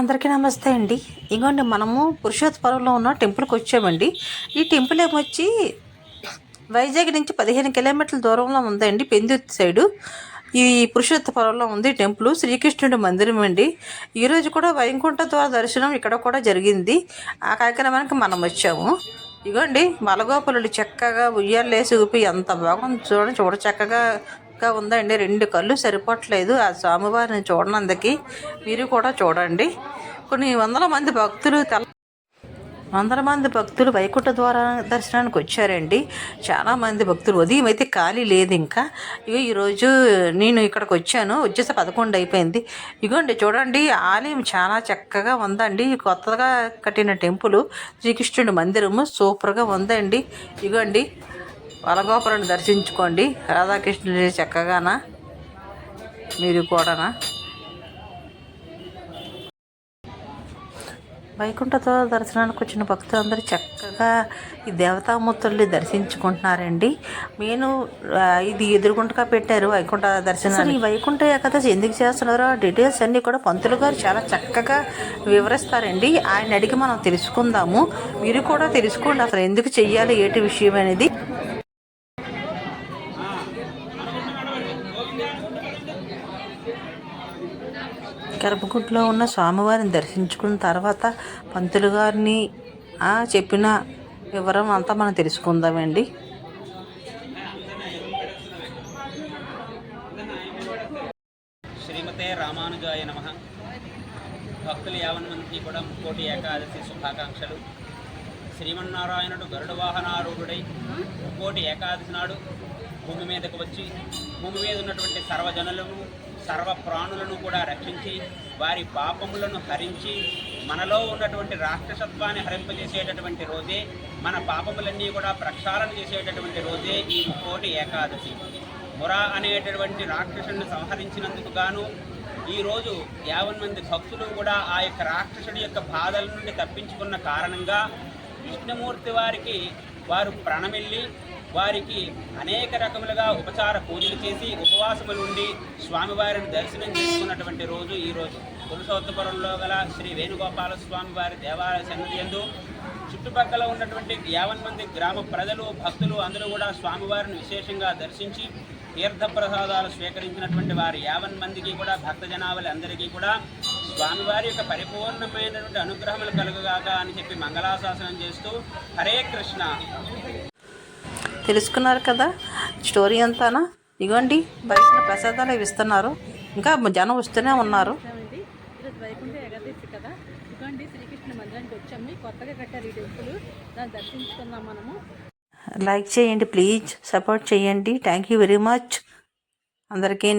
అందరికీ నమస్తే అండి. ఇగోండి మనము పురుషోత్తపురంలో ఉన్న టెంపుల్కి వచ్చామండి. ఈ టెంపుల్ ఏమొచ్చి వైజాగ్ నుంచి పదిహేను కిలోమీటర్ల దూరంలో ఉందండి పెందుర్తి సైడు. ఈ పురుషోత్తపురంలో ఉంది టెంపుల్. శ్రీకృష్ణుడి మందిరం అండి. ఈరోజు కూడా వైకుంఠ ద్వార దర్శనం ఇక్కడ కూడా జరిగింది. ఆ కార్యక్రమానికి మనం వచ్చాము. ఇగోండి బలగోపులుడు చక్కగా ఉయ్యాలేసి ఊపి ఎంత బాగుంది చూడండి. చూడ చక్కగా చక్కగా ఉందండి. రెండు కళ్ళు సరిపోవట్లేదు. ఆ స్వామివారిని చూడనందుకి మీరు కూడా చూడండి. కొన్ని వందల మంది భక్తులు తల వందల మంది భక్తులు వైకుంఠ ద్వార దర్శనానికి వచ్చారండి. చాలామంది భక్తులు. ఉదయం అయితే ఖాళీ లేదు ఇంకా. ఇగో ఈరోజు నేను ఇక్కడికి వచ్చాను. వచ్చేసి పదకొండు అయిపోయింది. ఇగోండి చూడండి. ఆలయం చాలా చక్కగా ఉందండి. కొత్తగా కట్టిన టెంపుల్. శ్రీకృష్ణుడి మందిరము సూపర్గా ఉందండి. ఇగోండి. వలగోపురాన్ని దర్శించుకోండి. రాధాకృష్ణుడి చక్కగానా? మీరు కూడానా? వైకుంఠతో దర్శనానికి వచ్చిన భక్తులందరూ చక్కగా ఈ దేవతామూర్తుల్ని దర్శించుకుంటున్నారండి. నేను ఇది ఎదురుగుంటగా పెట్టారు వైకుంఠ దర్శనం ఈ వైకుంఠ ఏకాదశి ఎందుకు చేస్తున్నారో ఆ డీటెయిల్స్ అన్నీ కూడా పంతులు గారు చాలా చక్కగా వివరిస్తారండి. ఆయన అడిగి మనం తెలుసుకుందాము. మీరు కూడా తెలుసుకోండి అసలు ఎందుకు చెయ్యాలి ఏటి విషయం అనేది. గర్భగుడిలో ఉన్న స్వామివారిని దర్శించుకున్న తర్వాత పంతులు గారిని ఆ, చెప్పిన వివరం అంతా మనం తెలుసుకుందామండి. శ్రీమతే రామానుజాయ నమ. భక్తులు యావన్ మందికి కూడా ముక్కోటి ఏకాదశి శుభాకాంక్షలు. శ్రీమన్నారాయణుడు గరుడ వాహనారూఢుడై ముక్కోటి ఏకాదశి నాడు భూమి మీదకు వచ్చి భూమి మీద ఉన్నటువంటి సర్వజనులను సర్వ ప్రాణులను కూడా రక్షించి వారి పాపములను హరించి మనలో ఉన్నటువంటి రాక్షసత్వాన్ని హరింపజేసేటటువంటి రోజే మన పాపములన్నీ కూడా ప్రక్షాళన చేసేటటువంటి రోజే ఈ కోటి ఏకాదశి. మురా అనేటటువంటి రాక్షసుని సంహరించినందుకు గాను ఈరోజు యావన్ మంది భక్తులు కూడా ఆ యొక్క రాక్షసుడి యొక్క బాధల నుండి తప్పించుకున్న కారణంగా విష్ణుమూర్తి వారికి వారు ప్రణమిల్లి వారికి అనేక రకములుగా ఉపచార పూజలు చేసి ఉపవాసములు ఉండి స్వామివారిని దర్శనం చేసుకున్నటువంటి రోజు ఈరోజు పురుషోత్తపురంలో గల శ్రీ వేణుగోపాల స్వామి వారి దేవాలయ సన్నిధి యందు చుట్టుపక్కల ఉన్నటువంటి యావన్ మంది గ్రామ ప్రజలు భక్తులు అందరూ కూడా స్వామివారిని విశేషంగా దర్శించి తీర్థ ప్రసాదాలు స్వీకరించినటువంటి వారి యావన్ మందికి కూడా భక్త జనావళి అందరికీ కూడా స్వామివారి యొక్క పరిపూర్ణమైనటువంటి అనుగ్రహములు కలుగుగాక అని చెప్పి మంగళాశాసనం చేస్తూ హరే కృష్ణ. తెలుసుకున్నారు కదా? స్టోరీ అంతానా? ఇగోండి బయట ప్రసాదాలు ఇస్తున్నారు. ఇంకా జనం వస్తూనే ఉన్నారు. వచ్చామండి ఈరోజు వైకుంఠ ఏకాదశి కదా? ఇదిగోండి శ్రీకృష్ణ మందిరానికి వచ్చాము కొత్తగా కట్టారు ఈ టెంపుల్ దాన్ని దర్శించుకుందాం మనము. లైక్ చేయండి ప్లీజ్. సపోర్ట్ చేయండి. Thank you very much. అందరికీ